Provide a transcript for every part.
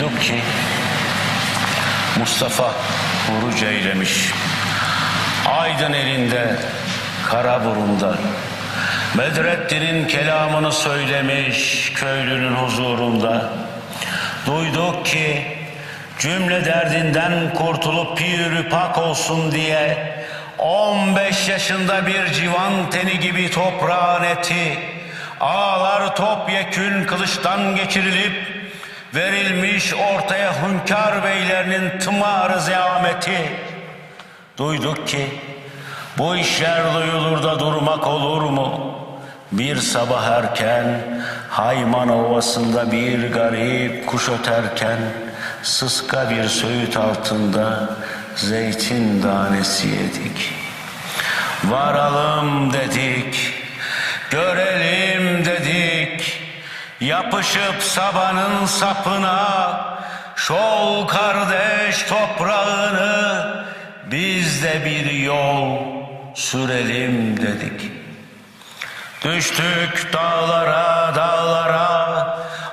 Duyduk ki Mustafa oruç eylemiş. Aydın elinde, kara burunda. Bedrettin'in kelamını söylemiş köylünün huzurunda. Duyduk ki cümle derdinden kurtulup pir pak olsun diye 15 yaşında bir civan teni gibi toprağın eti ağlar topyekün kılıçtan geçirilip verilmiş ortaya hünkâr beylerinin tımarı ziyameti. Duyduk ki bu işler duyulur da durmak olur mu? Bir sabah erken Hayman Ovası'nda bir garip kuş öterken sıska bir söğüt altında zeytin tanesi yedik. Varalım dedik, görelim dedik, yapışıp sabanın sapına, şol kardeş toprağını, biz de bir yol sürelim dedik. Düştük dağlara dağlara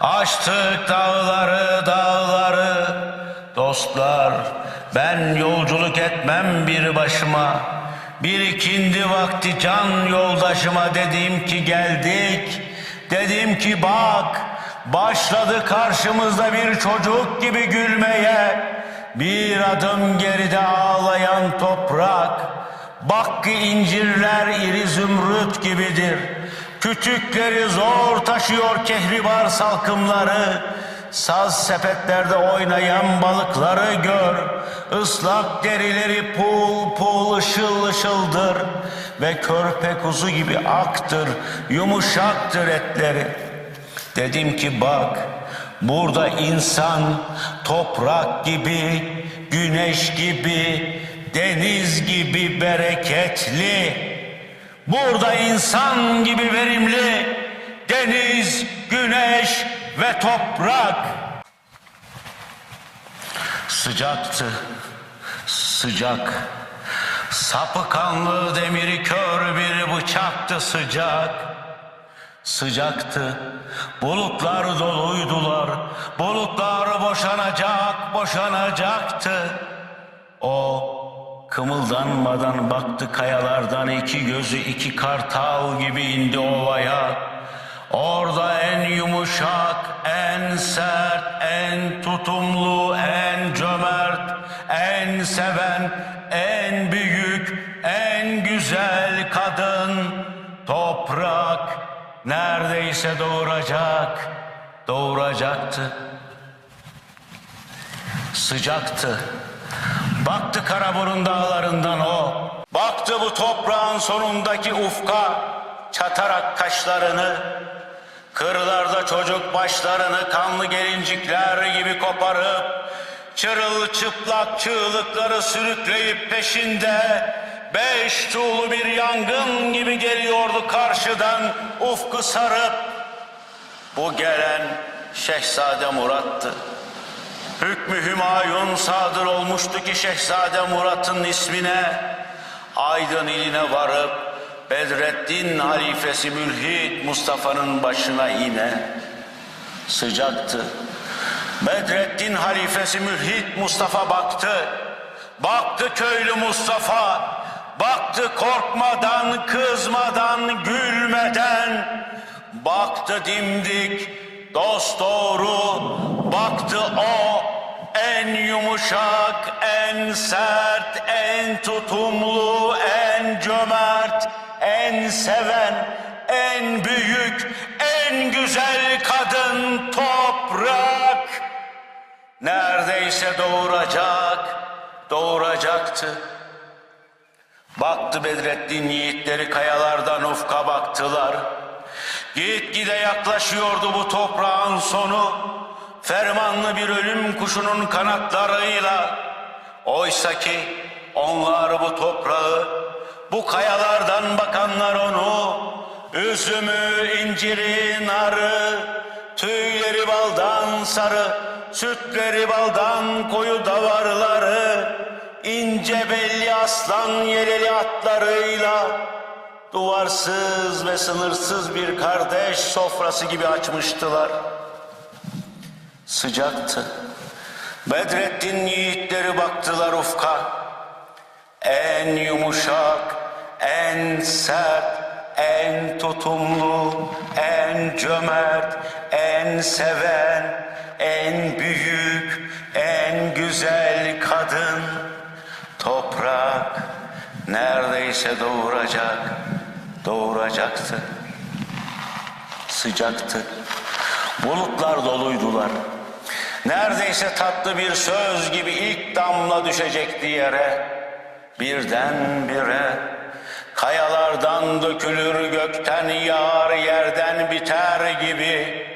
Aştık dağları dağları. Dostlar ben yolculuk etmem bir başıma. Bir ikindi vakti can yoldaşıma dedim ki geldik Dedim ki bak başladı karşımızda bir çocuk gibi gülmeye Bir adım geride ağlayan toprak Bak ki incirler iri zümrüt gibidir. Kütükleri zor taşıyor kehribar salkımları. Saz sepetlerde oynayan balıkları gör. Islak derileri pul pul ışıl ışıldır. Ve körpe kuzu gibi aktır, yumuşaktır etleri. Dedim ki bak burada insan toprak gibi, güneş gibi, deniz gibi bereketli. Burada insan gibi verimli, deniz, güneş ve toprak. Sıcaktı, sıcak. Sapı kanlı demiri kör bir bıçaktı sıcak. Sıcaktı, bulutlar doluydular, bulutlar boşanacak, boşanacaktı. O kımıldanmadan baktı kayalardan iki gözü iki kartal gibi indi ovaya. Orada en yumuşak, en sert, en tutumlu, en cömert, en seven, en büyük, en güzel kadın toprak neredeyse doğuracak, doğuracaktı. Sıcaktı. Baktı Karaburun dağlarından o. Baktı bu toprağın sonundaki ufka. Çatarak kaşlarını. Kırlarda çocuk başlarını kanlı gelincikler gibi koparıp. Çırılçıplak çığlıkları sürükleyip peşinde. Beş tuğlu bir yangın gibi geliyordu karşıdan ufku sarıp. Bu gelen Şehzade Murat'tı. Hükmü Hümayun sadır olmuştu ki Şehzade Murat'ın ismine Aydın iline varıp Bedreddin halifesi Mülhid Mustafa'nın başına ine sıcaktı. Bedreddin halifesi Mülhid Mustafa baktı. Baktı köylü Mustafa. Baktı korkmadan, kızmadan, gülmeden. Baktı dimdik, dost doğru. Baktı o en yumuşak, en sert, en tutumlu, en cömert, seven, en büyük, en güzel kadın toprak. Neredeyse doğuracak, doğuracaktı. Baktı Bedrettin yiğitleri kayalardan ufka baktılar. Gitgide yaklaşıyordu bu toprağın sonu. Fermanlı bir ölüm kuşunun kanatlarıyla. Oysa ki onlar bu toprağı, bu kayalardan bakanlar onu, üzümü, inciri, narı, tüyleri baldan sarı, sütleri baldan koyu davarları, ince belli aslan yeleli atlarıyla, duvarsız ve sınırsız bir kardeş sofrası gibi açmıştılar. Sıcaktı. Bedrettin yiğitleri baktılar ufka. En yumuşak, en sert, en tutumlu, en cömert, en seven, en büyük, en güzel kadın. Toprak neredeyse doğuracak, doğuracaktı. Sıcaktı. Bulutlar doluydular. Neredeyse tatlı bir söz gibi ilk damla düşecekti yere. Birdenbire kayalardan dökülür gökten yağar yerden biter gibi.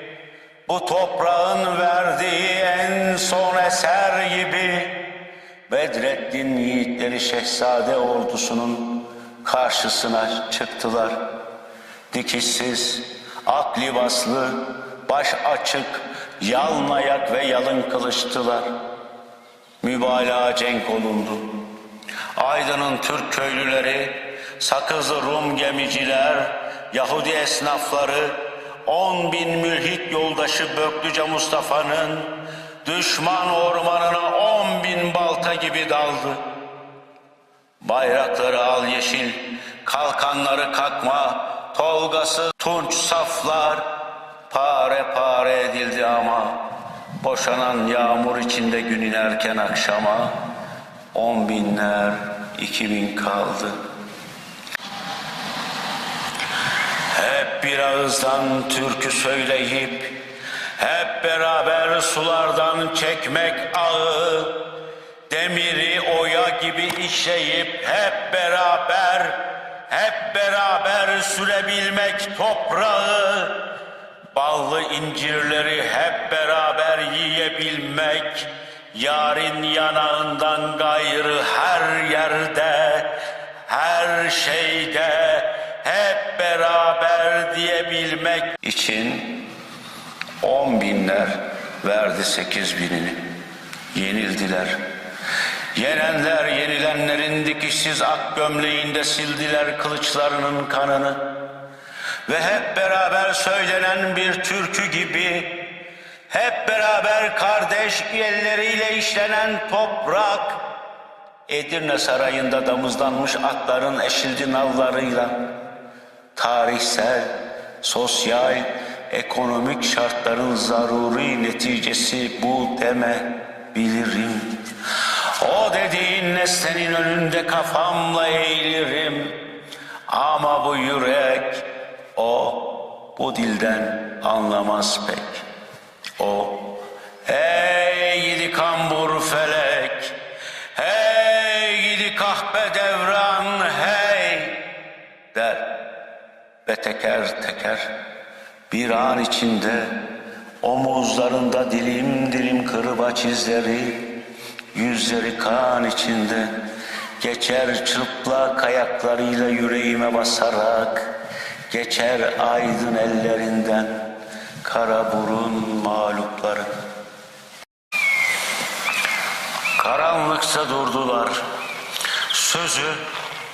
Bu toprağın verdiği en son eser gibi. Bedrettin yiğitleri şehzade ordusunun karşısına çıktılar. Dikişsiz, ak libaslı, baş açık, yalın ayak ve yalın kılıçtılar. Mübalağa cenk olundu. Aydın'ın Türk köylüleri, Sakızlı Rum gemiciler, Yahudi esnafları, on bin mülhit yoldaşı Böklüce Mustafa'nın düşman ormanına on bin balta gibi daldı. Bayrakları al yeşil, kalkanları kakma, tolgası tunç saflar, pare pare edildi ama boşanan yağmur içinde gün inerken akşama on binler, iki bin kaldı. Hep bir ağızdan türkü söyleyip hep beraber sulardan çekmek ağı demiri oya gibi işleyip hep beraber hep beraber sürebilmek toprağı ballı incirleri hep beraber yiyebilmek yarın yanağından gayrı verdi sekiz binini yenildiler. Yenenler yenilenlerin dikişsiz ak gömleğinde sildiler kılıçlarının kanını. Ve hep beraber söylenen bir türkü gibi, hep beraber kardeş elleriyle işlenen toprak, Edirne Sarayı'nda damızlanmış atların eşildi nallarıyla, tarihsel, sosyal, ekonomik şartların zaruri neticesi bu deme bilirim. O dediğin nesnenin önünde kafamla eğilirim. Ama bu yürek o bu dilden anlamaz pek. O hey gidi kambur felek, hey gidi kahpe devran hey der ve teker teker bir an içinde omuzlarında dilim dilim kırbaç izleri, yüzleri kan içinde geçer çıplak ayaklarıyla yüreğime basarak geçer aydın ellerinden kara burun mağlupları. Karanlıkta durdular. Sözü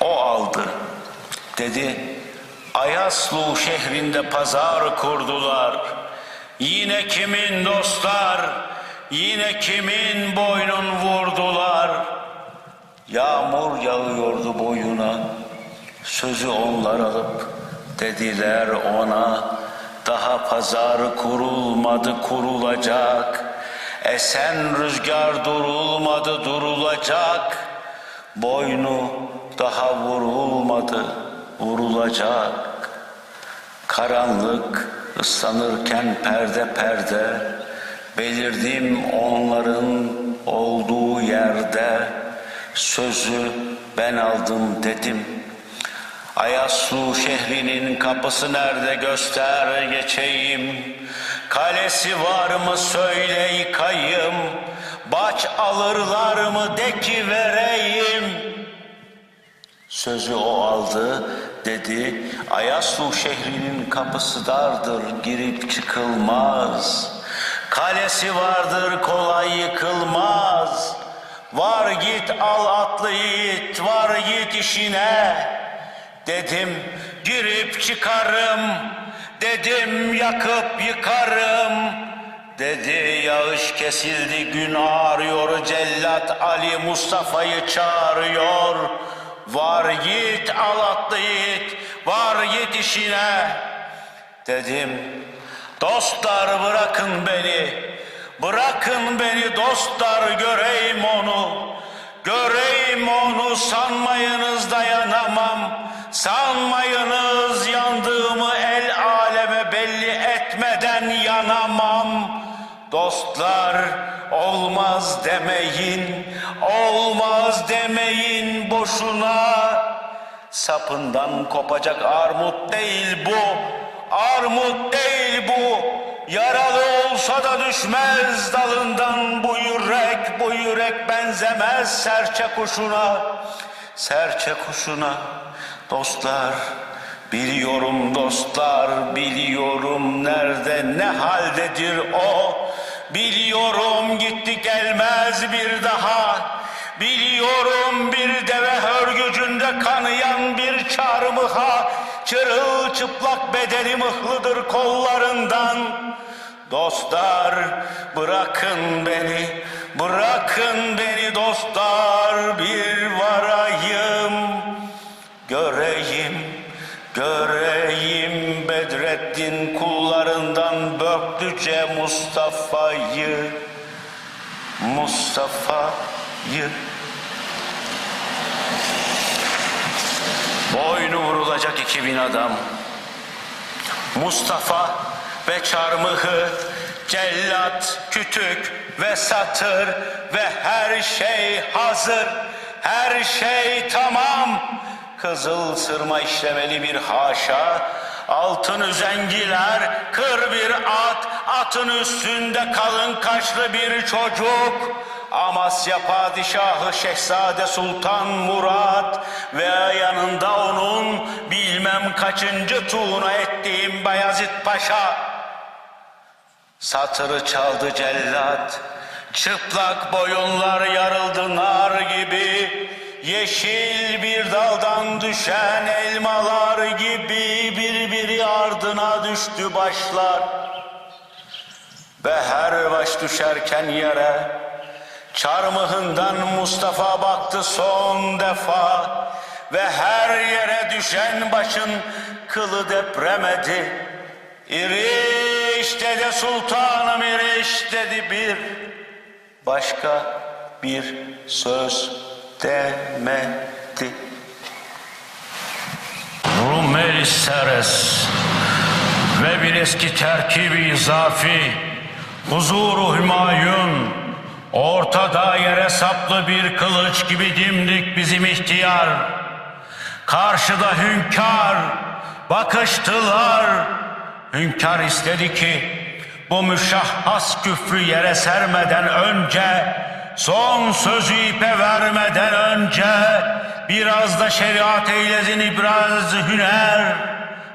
o aldı. Dedi, Ayaslu şehrinde pazar kurdular. Yine kimin dostlar, yine kimin boynun vurdular. Yağmur yağıyordu boyuna. Sözü onlar alıp dediler ona daha pazar kurulmadı kurulacak. Esen rüzgar durulmadı durulacak. Boynu daha vurulmadı vurulacak. Karanlık ıslanırken perde perde belirdim onların olduğu yerde sözü ben aldım dedim. Ayaslu şehrinin kapısı nerede göster geçeyim. Kalesi var mı söyle yıkayım. Baç alırlar mı de ki vereyim. Sözü o aldı dedi Ayaslu şehrinin kapısı dardır girip çıkılmaz. Kalesi vardır kolay yıkılmaz. Var git al atlı yiğit var git işine. Dedim girip çıkarım. Dedim yakıp yıkarım. Dedi yağış kesildi gün ağrıyor cellat Ali Mustafa'yı çağırıyor. Var git alatlı yiğit var git işine. Dedim dostlar bırakın beni bırakın beni dostlar göreyim onu. Göreyim onu sanmayınız dayanamam. Sanmayınız yandığımı el aleme belli etmeden yanamam. Dostlar olmaz demeyin, olmaz demeyin boşuna. Sapından kopacak armut değil bu, armut değil bu. Yaralı olsa da düşmez dalından bu yürek, bu yürek benzemez serçe kuşuna. Serçe kuşuna dostlar, biliyorum dostlar, biliyorum nerede ne haldedir o. Biliyorum gitti gelmez bir daha. Biliyorum bir deve kanayan bir çarmıha Çırılçıplak bedeni mıhlıdır kollarından. Dostlar bırakın beni Bırakın beni dostlar. Bir varayım Göreyim Göreyim Bedrettin kullarından Börklüce Mustafa'yı Mustafa'yı Boynu vurulacak iki bin adam. Mustafa ve çarmıhı Cellat, kütük ve satır Ve her şey hazır. Her şey tamam. Kızıl sırma işlemeli bir haşa. Altın üzengiler, kır bir at, atın üstünde kalın kaşlı bir çocuk. Amasya Padişahı Şehzade Sultan Murat ve yanında onun bilmem kaçıncı tuğuna ettiğim Bayezid Paşa. Satırı çaldı cellat, çıplak boyunlar yarıldı nar gibi. Yeşil bir daldan düşen elmalar gibi birbiri ardına düştü başlar. Ve her baş düşerken yere çarmıhından Mustafa baktı son defa ve her yere düşen başın kılı depremedi. İriş dedi sultanım iriş dedi bir başka bir söz demedi. Rumeli Seres ve bir eski terkibi izafi huzuru hümayun ortada yere saplı bir kılıç gibi dimdik bizim ihtiyar. Karşıda hünkâr bakıştılar. Hünkâr istedi ki bu müşahhas küfrü yere sermeden önce son sözü ipe vermeden önce biraz da şeriat eylesin ibraz hüner.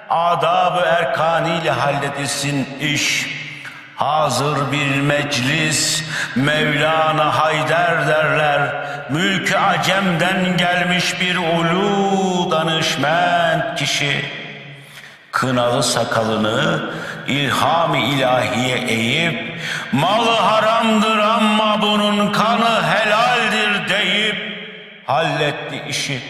Adab-ı erkaniyle halledilsin iş hazır bir meclis Mevlana Hayder derler mülkü acemden gelmiş bir ulu danışment kişi kınalı sakalını ilham-ı ilahiye eğip malı haramdır ama bunun kanı helaldir deyip halletti işi.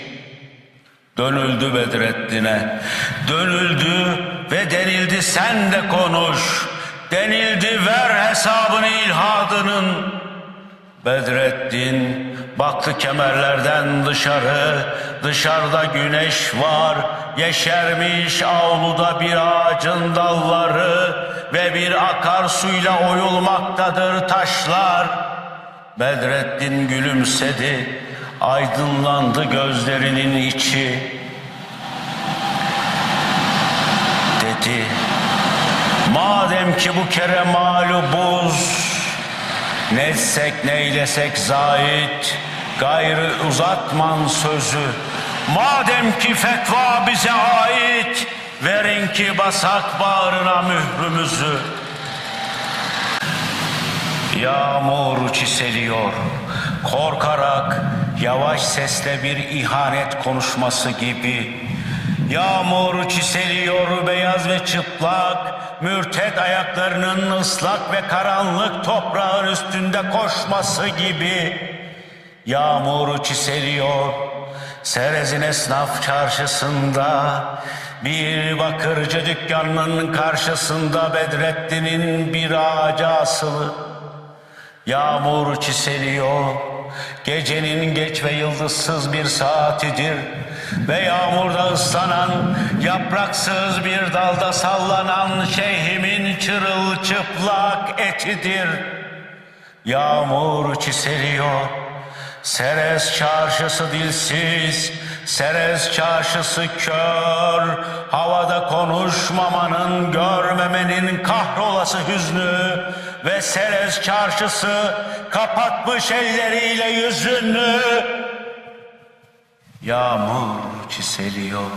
Dönüldü Bedrettin'e, dönüldü ve denildi sen de konuş. Denildi ver hesabını ilhadının. Bedrettin baktı kemerlerden dışarı, dışarıda güneş var, yeşermiş avluda bir ağacın dalları ve bir akarsuyla oyulmaktadır taşlar. Bedrettin gülümsedi, aydınlandı gözlerinin içi. Dedi, madem ki bu kere mağlubuz, Netsek neylesek zahit, gayrı uzatman sözü. Madem ki fetva bize ait, verin ki basak bağrına mührümüzü. Yağmur çiseliyor, korkarak yavaş sesle bir ihanet konuşması gibi. Yağmur çiseliyor beyaz ve çıplak, mürtet ayaklarının ıslak ve karanlık toprağın üstünde koşması gibi. Yağmur çiseliyor, Serez'in esnaf çarşısında, bir bakırcı dükkanının karşısında Bedrettin'in bir ağaca asılı. Yağmur çiseliyor, gecenin geç ve yıldızsız bir saatidir. Ve yağmurda ıslanan, yapraksız bir dalda sallanan şeyhimin çırılçıplak etidir. Yağmur çiseliyor, Serez çarşısı dilsiz, Serez çarşısı kör, havada konuşmamanın, görmemenin kahrolası hüznü ve Serez çarşısı kapatmış elleriyle yüzünü. Yağmur çiseliyor,